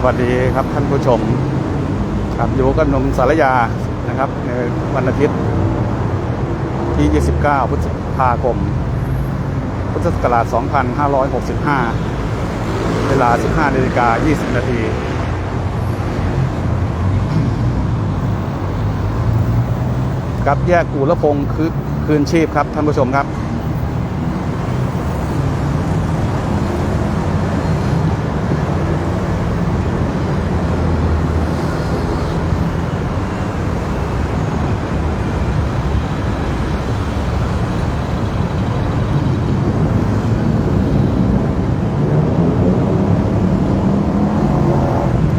สวัสดีครับท่านผู้ชมครับอยู่กับนมสารยานะครับในวันอาทิตย์ที่ 29 พฤษภาคม พุทธศักราช 2565 เวลา 15นาฬิกา20 นาทีครับแยกกูละพงคือคืนชีพครับท่านผู้ชมครับ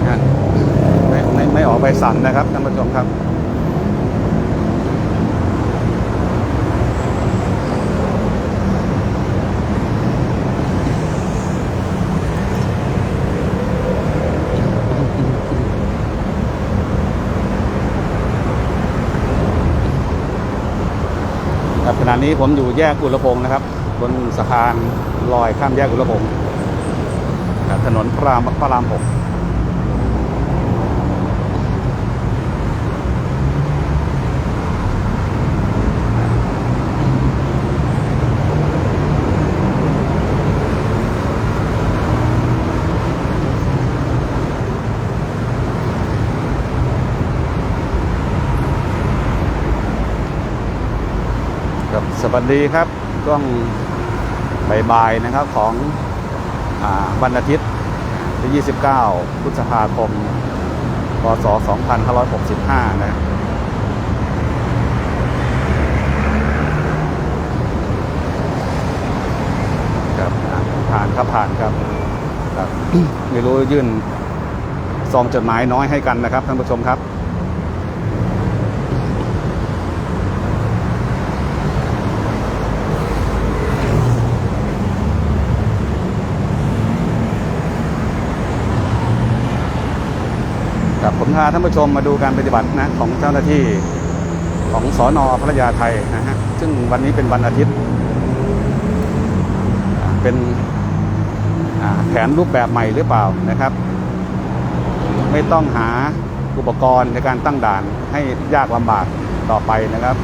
นะไม่ไม่ไม่ออกใบ สั่งนะครับท่านผู้ชมครับ ครับขณะนี้ผมอยู่แยกอุรพงศ์นะครับ บนสะพานลอยข้ามแยกอุรพงศ์ถนนพระรามพระรามหก สวัสดีครับช่วงบ่ายๆนะครับของอวันอาทิตย์ที่ 29 พฤษภาคม พศ 2565 นะรับผ่านครับผ่านครับครับไม่รู้ยื่นซองจดหมายน้อยให้กันนะครับท่านผู้ชมครับ ครับผมพาท่านผู้ชมมาดูการปฏิบัตินะของเจ้าหน้าที่ของสอนอพระยาไทยนะฮะซึ่งวันนี้เป็นวันอาทิตย์ เป็นแผนรูปแบบใหม่หรือเปล่านะครับ ไม่ต้องหาอุปกรณ์ในการตั้งด่านให้ยากลำบากต่อไปนะครับ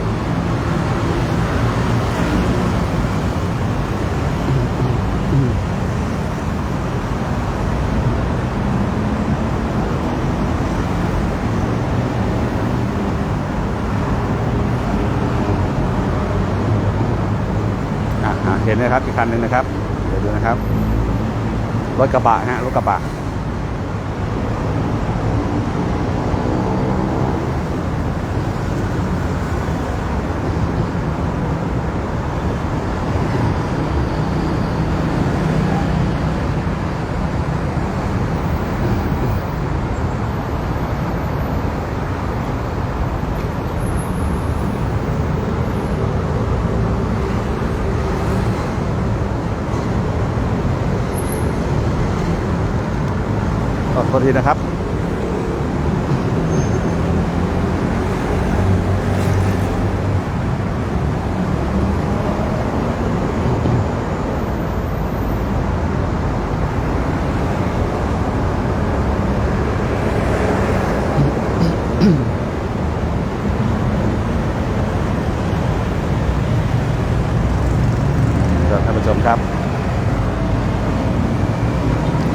เห็นนะครับอีกคันหนึ่งนะครับ เดี๋ยวดูนะครับ รถกระบะฮะรถกระบะ อโทษทีนะครับ ท่านผู้ชมครับ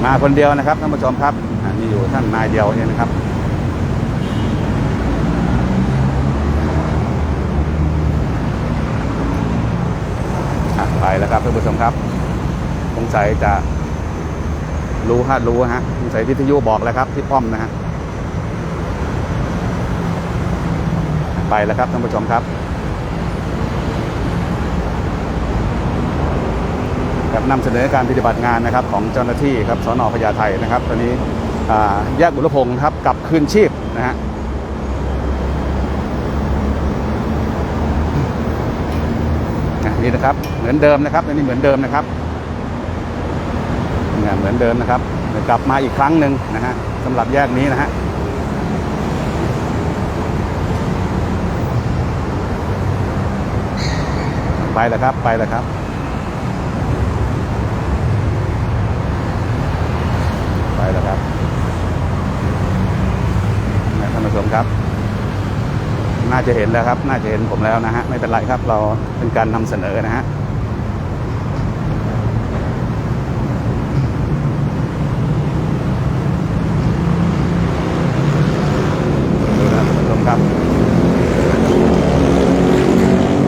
มาคนเดียวนะครับท่านผู้ชมครับ ท่านนายเดียวเองนะครับ ไปแล้วครับท่านผู้ชมครับ สงสัยจะรู้ฮะรู้ฮะสงสัยวิทยุบอกแล้วครับที่ป้อมนะฮะ ไปแล้วครับท่านผู้ชมครับครับนำเสนอการปฏิบัติงานนะครับของเจ้าหน้าที่ครับสนอพญาไทนะครับตอนนี้ แยกบุรพงศ์ครับกับคืนชีพนะฮะนี่นะครับเหมือนเดิมนะครับอันนี้เหมือนเดิมนะครับเนี่ยเหมือนเดิมนะครับกลับมาอีกครั้งหนึ่งนะฮะสำหรับแยกนี้นะฮะไปแล้วครับไปแล้วครับ ครับ น่าจะเห็นแล้วครับ น่าจะเห็นผมแล้วนะฮะ ไม่เป็นไรครับ เราเป็นการนำเสนอนะฮะท่านผู้ชมครับ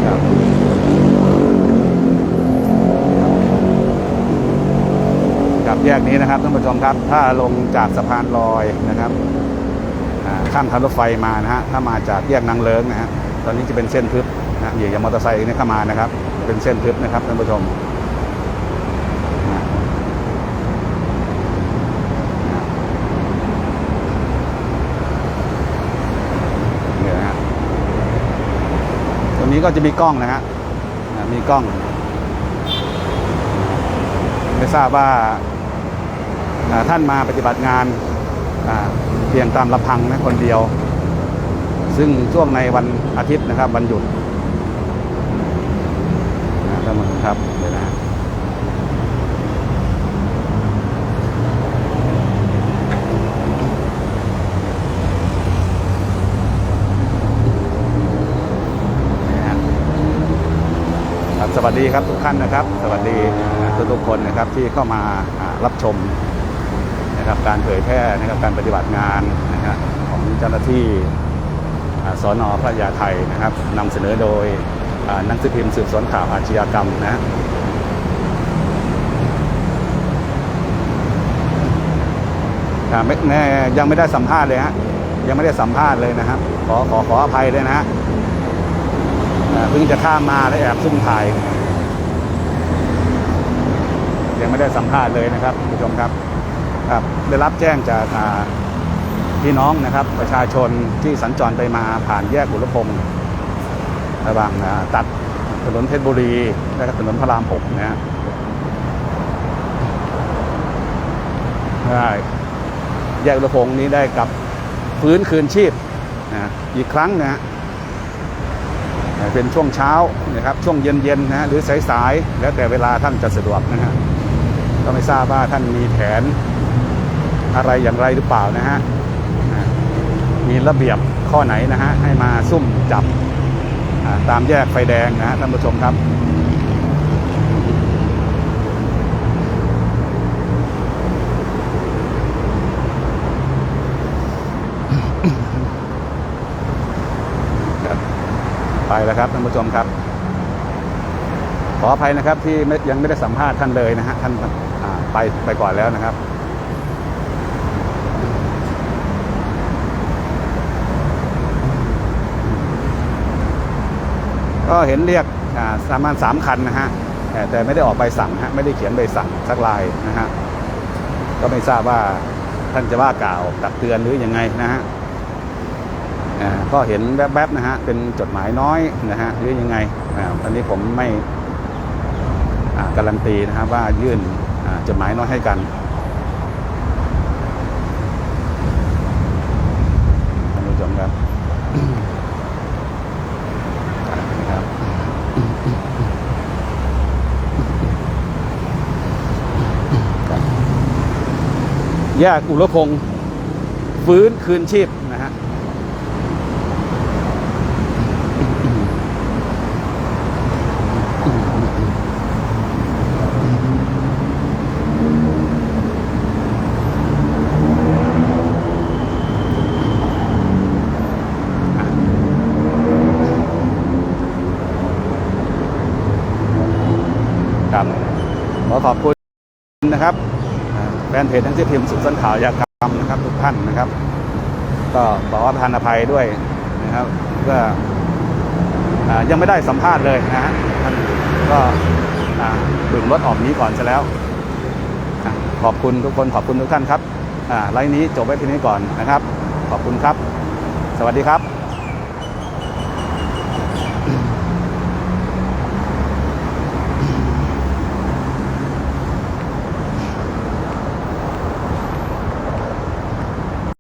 ครับกับแยกนี้นะครับท่านผู้ชมครับ ถ้าลงจากสะพานลอยนะครับ ข้ามทางรถไฟมานะฮะถ้ามาจากแยกนางเลิ้งนะฮะตอนนี้จะเป็นเส้นทึบนะฮะเหยียบมอเตอร์ไซค์นี่เข้ามานะครับ เป็นเส้นทึบนะครับท่านผู้ชมเนี่ยนะฮะตรงนี้ก็จะมีกล้องนะฮะมีกล้องไม่ทราบว่าท่านมาปฏิบัติงาน เพียงตามลำพังนะคนเดียว ซึ่งช่วงในวันอาทิตย์นะครับ วันหยุดนะท่านผู้ชมครับเดี๋ยวนะนี่ฮะครับสวัสดีครับทุกท่านนะครับ สวัสดีทุกทุกคนนะครับที่เข้ามารับชม นะครับการเผยแพร่นะครับการปฏิบัติงานนะครับของเจ้าหน้าที่สอนอพระยาไทยนะครับนำเสนอโดยนังสือพิมพ์สืบสวนข่าวอาชญากรรมนะฮะอ่าไม่ยังไม่ได้สัมภาษณ์เลยฮะยังไม่ได้สัมภาษณ์เลยนะครับ ขอขอขออภัยด้วยนะฮะเพิ่งจะข้ามมาแล้วแอบซุ่มถ่ายยังไม่ได้สัมภาษณ์เลยนะครับคุณผู้ชมครับ ครับได้รับแจ้งจากพี่น้องนะครับ ประชาชนที่สัญจรไปมาผ่านแยกบุรพงศ์ระหว่างตัดถนนเพชรบุรีและก็ถนนพระรามหกนะฮะได้แยกบุรพงศ์นี้ได้กลับฟื้นคืนชีพนะอีกครั้งนะฮะเป็นช่วงเช้านะครับช่วงเย็นๆนะฮะหรือสายๆแล้วแต่เวลาท่านจะสะดวกนะฮะก็ไม่ทราบว่าท่านมีแผน อะไรอย่างไรหรือเปล่านะฮะมีระเบียบข้อไหนนะฮะให้มาซุ่มจับตามแยกไฟแดงนะฮะท่านผู้ชมครับไปแล้วครับท่านผู้ชมครับ ขออภัยนะครับที่ยังไม่ได้สัมภาษณ์ท่านเลยนะฮะท่านไปไปก่อนแล้วนะครับ ก็เห็นเรียกอ่าประมาณสามคันนะฮะแต่ไม่ได้ออกใบสั่งฮะไม่ได้เขียนใบสั่งสักลายนะฮะก็ไม่ทราบว่าท่านจะว่ากล่าวตักเตือนหรือยังไงนะฮะก็เห็นแวบๆนะฮะเป็นจดหมายน้อยนะฮะหรือยังไงอันนี้ผมไม่การันตีนะครับว่ายื่นจดหมายน้อยให้กันท่านผู้ชมครับนะครับครับ แยกอุรพงศ์ฟื้นคืนชีพนะฮะครับขอขอบคุณนะครับ แฟนเพจทั้งที่พิมพ์สุดสันข่าวยากรรมนะครับ ทุกท่านนะครับ ก็ขอประทานอภัยด้วยนะครับก็อ่ายังไม่ได้สัมภาษณ์เลยนะฮะท่านก็ดึงรถออกนี้ก่อนซะแล้วอขอบคุณทุกคนขอบคุณทุกท่านครับไลน์นี้จบไว้ที่นี้ก่อนนะครับ ขอบคุณครับ สวัสดีครับ